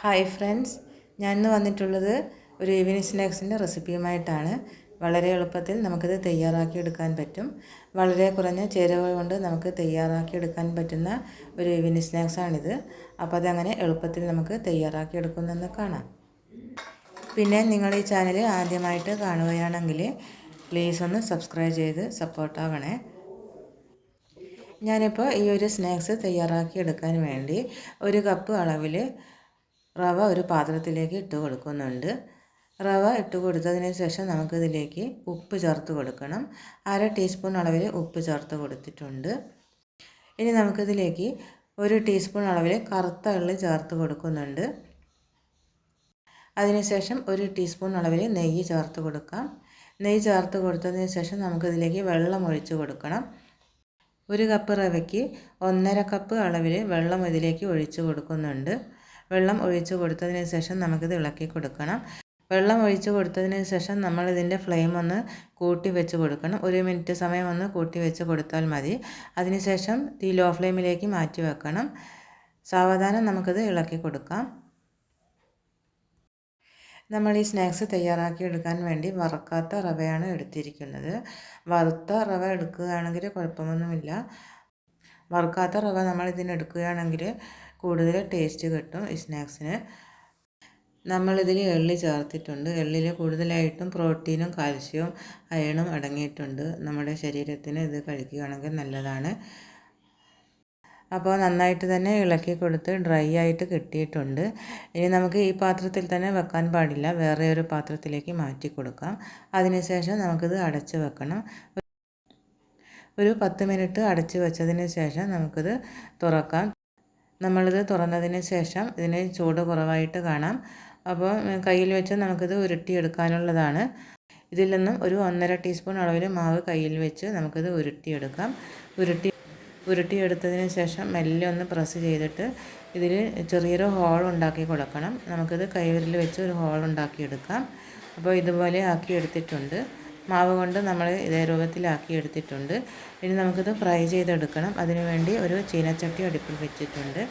Hi friends. ഞാൻ ഇന്ന് വന്നിട്ടുള്ളത് ഒരു ഈവനിങ് സ്നാക്സിന്റെ റെസിപ്പിയുമായിട്ടാണ്. വളരെ എളുപ്പത്തിൽ നമുക്കിത് തയ്യാറാക്കി എടുക്കാൻ പറ്റും. വളരെ കുറഞ്ഞ ചേരുവ കൊണ്ട് നമുക്ക് തയ്യാറാക്കി എടുക്കാൻ പറ്റുന്ന ഒരു ഈവനിങ് സ്നാക്സാണിത്. അപ്പോൾ അതങ്ങനെ എളുപ്പത്തിൽ നമുക്ക് തയ്യാറാക്കി എടുക്കുന്നെന്ന് കാണാം. പിന്നെ നിങ്ങൾ ഈ ചാനൽ ആദ്യമായിട്ട് കാണുകയാണെങ്കിൽ പ്ലീസ് ഒന്ന് സബ്സ്ക്രൈബ് ചെയ്ത് സപ്പോർട്ടാവണേ. ഞാനിപ്പോൾ ഈ ഒരു സ്നാക്സ് തയ്യാറാക്കി എടുക്കാൻ വേണ്ടി ഒരു കപ്പ് അളവിൽ റവ ഒരു പാത്രത്തിലേക്ക് ഇട്ട് കൊടുക്കുന്നുണ്ട്. റവ ഇട്ട് കൊടുത്തതിന് ശേഷം നമുക്കിതിലേക്ക് ഉപ്പ് ചേർത്ത് കൊടുക്കണം. അര ടീസ്പൂൺ അളവിൽ ഉപ്പ് ചേർത്ത് കൊടുത്തിട്ടുണ്ട്. ഇനി നമുക്കിതിലേക്ക് ഒരു ടീസ്പൂൺ അളവിൽ കറുത്ത എള്ള് ചേർത്ത് കൊടുക്കുന്നുണ്ട്. അതിനുശേഷം ഒരു ടീസ്പൂൺ അളവിൽ നെയ്യ് ചേർത്ത് കൊടുക്കാം. നെയ്യ് ചേർത്ത് കൊടുത്തതിന് ശേഷം നമുക്കിതിലേക്ക് വെള്ളം ഒഴിച്ച് കൊടുക്കണം. ഒരു കപ്പ് റവയ്ക്ക് ഒന്നര കപ്പ് അളവിൽ വെള്ളം ഇതിലേക്ക് ഒഴിച്ച് കൊടുക്കുന്നുണ്ട്. വെള്ളം ഒഴിച്ചു കൊടുത്തതിന് ശേഷം നമുക്കിത് ഇളക്കി കൊടുക്കണം. വെള്ളം ഒഴിച്ച് കൊടുത്തതിന് ശേഷം നമ്മൾ ഇതിന്റെ ഫ്ലെയിം ഒന്ന് കൂട്ടി വെച്ച് കൊടുക്കണം. ഒരു മിനിറ്റ് സമയം ഒന്ന് കൂട്ടി വെച്ച് കൊടുത്താൽ മതി. അതിനുശേഷം തീ ലോ ഫ്ലെയിമിലേക്ക് മാറ്റി വെക്കണം. സാവധാനം നമുക്കിത് ഇളക്കി കൊടുക്കാം. നമ്മൾ ഈ സ്നാക്സ് തയ്യാറാക്കി എടുക്കാൻ വേണ്ടി വറക്കാത്ത റവയാണ് എടുത്തിരിക്കുന്നത്. വറുത്ത റവ എടുക്കുകയാണെങ്കിൽ കുഴപ്പമൊന്നുമില്ല. വറുക്കാത്ത റവ നമ്മൾ ഇതിന് എടുക്കുകയാണെങ്കിൽ കൂടുതൽ ടേസ്റ്റ് കിട്ടും ഈ സ്നാക്സിന്. നമ്മളിതിൽ എള്ളി ചേർത്തിട്ടുണ്ട്. എള്ളിൽ കൂടുതലായിട്ടും പ്രോട്ടീനും കാൽസ്യവും അയണും അടങ്ങിയിട്ടുണ്ട്. നമ്മുടെ ശരീരത്തിന് ഇത് കഴിക്കുകയാണെങ്കിൽ നല്ലതാണ്. അപ്പോൾ നന്നായിട്ട് തന്നെ ഇളക്കി കൊടുത്ത് ഡ്രൈ ആയിട്ട് കിട്ടിയിട്ടുണ്ട്. ഇനി നമുക്ക് ഈ പാത്രത്തിൽ തന്നെ വെക്കാൻ പാടില്ല. വേറെ ഒരു പാത്രത്തിലേക്ക് മാറ്റി കൊടുക്കാം. അതിനുശേഷം നമുക്കിത് അടച്ച് വെക്കണം. ഒരു പത്ത് മിനിറ്റ് അടച്ച് വെച്ചതിന് ശേഷം നമുക്കിത് തുറക്കാം. നമ്മളിത് തുറന്നതിന് ശേഷം ഇതിന് ചൂട് കുറവായിട്ട് കാണാം. അപ്പോൾ കയ്യിൽ വെച്ച് നമുക്കിത് ഉരുട്ടിയെടുക്കാനുള്ളതാണ്. ഇതിൽ നിന്നും ഒരു ഒന്നര ടീസ്പൂൺ അളവിൽ മാവ് കയ്യിൽ വെച്ച് നമുക്കിത് ഉരുട്ടിയെടുക്കാം. ഉരുട്ടി ഉരുട്ടിയെടുത്തതിന് ശേഷം മെല്ലെ ഒന്ന് പ്രസ് ചെയ്തിട്ട് ഇതിൽ ചെറിയൊരു ഹോൾ ഉണ്ടാക്കി കൊടുക്കണം. നമുക്കിത് കൈവിരൽ വെച്ച് ഒരു ഹോൾ ഉണ്ടാക്കിയെടുക്കാം. അപ്പോൾ ഇതുപോലെ ആക്കി എടുത്തിട്ടുണ്ട് മാവ് കൊണ്ട് നമ്മൾ ഇതേ രൂപത്തിലാക്കി എടുത്തിട്ടുണ്ട്. ഇനി നമുക്കിത് ഫ്രൈ ചെയ്തെടുക്കണം. അതിനുവേണ്ടി ഒരു ചീനച്ചട്ടി അടുപ്പിൽ വെച്ചിട്ടുണ്ട്.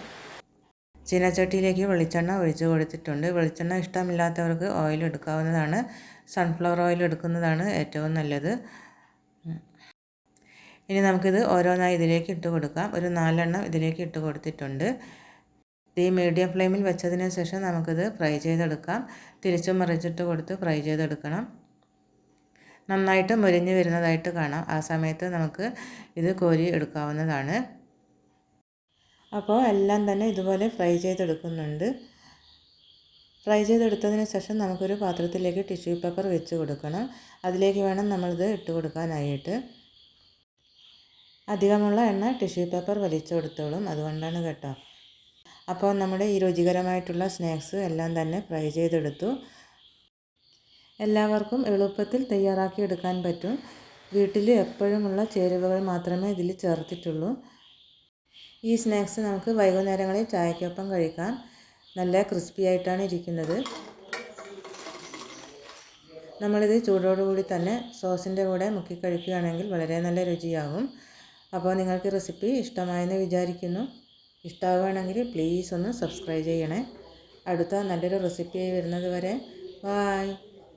ചീനച്ചട്ടിയിലേക്ക് വെളിച്ചെണ്ണ ഒഴിച്ച് കൊടുത്തിട്ടുണ്ട്. വെളിച്ചെണ്ണ ഇഷ്ടമില്ലാത്തവർക്ക് ഓയിൽ എടുക്കാവുന്നതാണ്. സൺഫ്ലവർ ഓയിൽ എടുക്കുന്നതാണ് ഏറ്റവും നല്ലത്. ഇനി നമുക്കിത് ഓരോന്നായി ഇതിലേക്ക് ഇട്ട് കൊടുക്കാം. ഒരു നാലെണ്ണം ഇതിലേക്ക് ഇട്ട് കൊടുത്തിട്ടുണ്ട്. തീ മീഡിയം ഫ്ലെയിമിൽ വെച്ചതിന് ശേഷം നമുക്കിത് ഫ്രൈ ചെയ്തെടുക്കാം. തിരിച്ചും മറിച്ചിട്ട് കൊടുത്ത് ഫ്രൈ ചെയ്തെടുക്കണം. നന്നായിട്ട് മുരിഞ്ഞ് വരുന്നതായിട്ട് കാണാം. ആ സമയത്ത് നമുക്ക് ഇത് കോരി എടുക്കാവുന്നതാണ്. അപ്പോൾ എല്ലാം തന്നെ ഇതുപോലെ ഫ്രൈ ചെയ്തെടുക്കുന്നുണ്ട്. ഫ്രൈ ചെയ്തെടുത്തതിന് ശേഷം നമുക്കൊരു പാത്രത്തിലേക്ക് ടിഷ്യൂ പേപ്പർ വെച്ച് കൊടുക്കണം. അതിലേക്ക് വേണം നമ്മളിത് ഇട്ട് കൊടുക്കാനായിട്ട്. അധികമുള്ള എണ്ണ ടിഷ്യൂ പേപ്പർ വലിച്ചു കൊടുത്തോളും. അതുകൊണ്ടാണ് കേട്ടോ. അപ്പോൾ നമ്മുടെ ഈ രുചികരമായിട്ടുള്ള സ്നാക്സ് എല്ലാം തന്നെ ഫ്രൈ ചെയ്തെടുത്തു. എല്ലാവർക്കും എളുപ്പത്തിൽ തയ്യാറാക്കി എടുക്കാൻ പറ്റും. വീട്ടിൽ എപ്പോഴുമുള്ള ചേരുവകൾ മാത്രമേ ഇതിൽ ചേർത്തിട്ടുള്ളൂ. ഈ സ്നാക്സ് നമുക്ക് വൈകുന്നേരങ്ങളിൽ ചായക്കൊപ്പം കഴിക്കാം നല്ല ക്രിസ്പി ആയിട്ടാണ് ഇരിക്കുന്നത്. നമ്മളിത് ചൂടോടുകൂടി തന്നെ സോസിന്റെ കൂടെ മുക്കി കഴിക്കുകയാണെങ്കിൽ വളരെ നല്ല രുചിയാകും. അപ്പോൾ നിങ്ങൾക്ക് റെസിപ്പി ഇഷ്ടമായെന്ന് വിചാരിക്കുന്നു. ഇഷ്ടമാവുകയാണെങ്കിൽ പ്ലീസ് ഒന്ന് സബ്സ്ക്രൈബ് ചെയ്യണേ. അടുത്ത നല്ലൊരു റെസിപ്പിയായി വരുന്നത് വരെ. ബായ്.